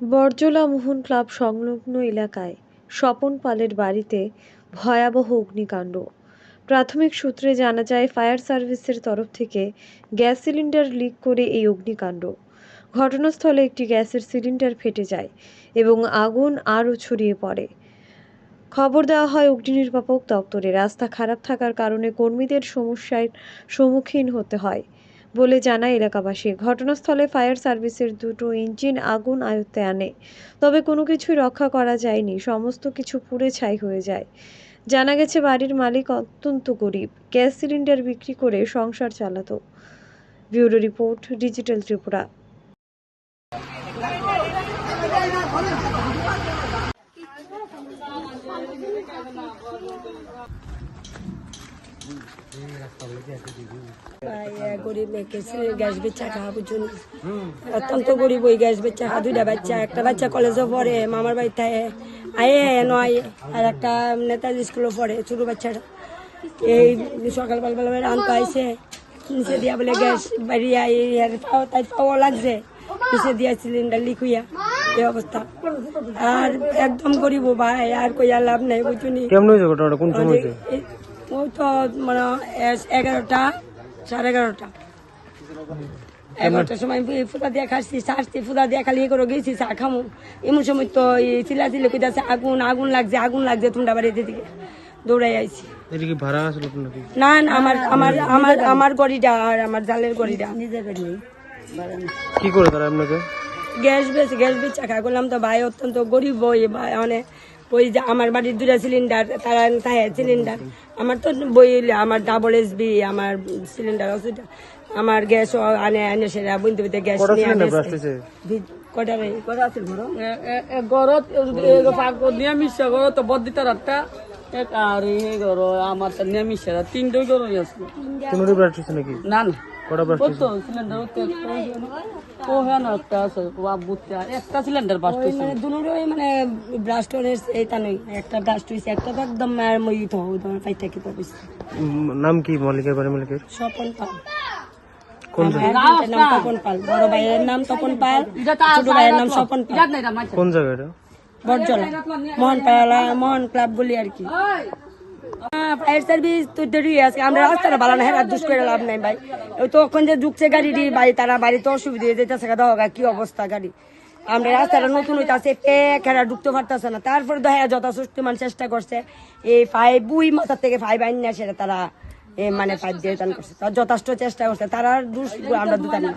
বরজলা মোহন club সংলগ্ন এলাকায় স্বপন পালের বাড়িতে ভয়াবহ অগ্নিকাণ্ড। প্রাথমিক সূত্রে জানা যায়, ফায়ার সার্ভিসের তরফ থেকে গ্যাস সিলিন্ডার লিক করে এই অগ্নিকাণ্ড। ঘটনাস্থলে একটি গ্যাসের সিলিন্ডার ফেটে যায় এবং আগুন আরও ছড়িয়ে পড়ে। খবর দেওয়া হয়, অগ্নি নির্বাপক দপ্তরে রাস্তা খারাপ থাকার কারণে কর্মীদের সমস্যার সম্মুখীন হতে হয়। বলে জানায় এলাকাবাসী। ঘটনাস্থলে ফায়ার সার্ভিসের দুটো ইঞ্জিন আগুন আয়ত্তে আনে। তবে কোনো কিছুই রক্ষা করা যায়নি, সমস্ত কিছু পুড়ে ছাই হয়ে যায়। জানা গেছে, বাড়ির মালিক অত্যন্ত গরিব, গ্যাস সিলিন্ডার বিক্রি করে সংসার চালাতো। Bureau report, digital Tripura. গরিব মেয়েকে গ্যাস বেচা খাওয়া বুঝুন অত্যন্ত গরিব ওই গ্যাস বেচা খাওয়া দুইটা বাচ্চা একটা বাচ্চা কলেজও পড়ে মামার বাড়িতে আয়ে নয় আর একটা নেতাজি স্কুলও পড়ে ছোট বাচ্চাটা। এই সকাল বেলা রান নিচে দিয়া বলে গ্যাস বাড়িয়া এই তাই পাওয়া লাগছে। নিচে দিয়া সিলিন্ডার লিক হইয়া এই অবস্থা। আর একদম গরিব ভাই আর কইয়া লাভ নাই বুঝুনি। কেমন হয়েছে ঘটনাটা? কোন সময় ওই তো মানে এগারোটা সাড়ে এগারোটা। এগারোটার সময় ফুটা দিয়ে খাচ্ছি সারছি ফুটা দিয়ে খালি ইয়ে করে গেছি চা খামু। এমন সময় তো এই চিলা চিলে কইতাছে আগুন আগুন লাগছে আগুন লাগছে তোমরা বাড়িতে দিকে দৌড়াই আইছি। না না আমার আমার আমার আমার গড়িটা আর আমার জালের গড়িটা। কি করে তারা আপনাকে? গ্যাস বেশ গ্যাস বেচা খা করলাম তো ভাই অত্যন্ত গরিব বই ভাই মানে ওই যে আমার বাড়ির দুটা সিলিন্ডার তারা তাই সিলিন্ডার আমার তো বই আমার ডাবল এস বি আমার সিলিন্ডার আছে ওটা। আমার গ্যাস আনে আনে সেটা বুনতে বুনতে গ্যাস নিয়ে কটা আছে ঘর আমাৰ তাত নিৰামিষ তিনটাই ঘৰ আছে। না না। কটা ব্রাস্ট কত সিলিন্ডার ও হ্যাঁ না একটা আছে বুঝতে একটা সিলিন্ডার বাস্ট হয়েছে মানে দুটোই মানে ব্রাস্ট হয়েছে এইটা নই একটা ব্রাস্ট হয়েছে একটা তো একদম আর মই তো তোমার ফাইটা কি তো বুঝছি। নাম কি মালিকের বাড়ি মালিকের স্বপন পাল। কোন ভাইয়ের নাম তপন পাল বড় ভাইয়ের নাম তপন পাল ছোট ভাইয়ের নাম স্বপন পাল। ইয়াত নাই এটা মাছ কোন জায়গা এটা? বরজলা মোহন পালা মোহন ক্লাব বলি আর কি। ফায়ার সার্ভিস তো দেরি আছে। আমরা রাস্তাটা ভালো না হ্যাঁ দুষ করে লাভ নাই ভাই। ওই তো যে ঢুকছে গাড়ি দিয়ে ভাই, তারা বাড়িতে অসুবিধা হয়ে যেতেছে দেখা কি অবস্থা গাড়ি? আমরা রাস্তাটা নতুন হইতাছে পেক হেরা ঢুকতে পারতেছে না। তারপরে দেখা যথাযথ মান চেষ্টা করছে। এই ফাইভ বুই মাথার থেকে ফাইভ আইন না সেটা তারা মানে ফাইভ দিয়ে করছে। যথেষ্ট চেষ্টা করছে, তারা দুষ আমরা দুটা না।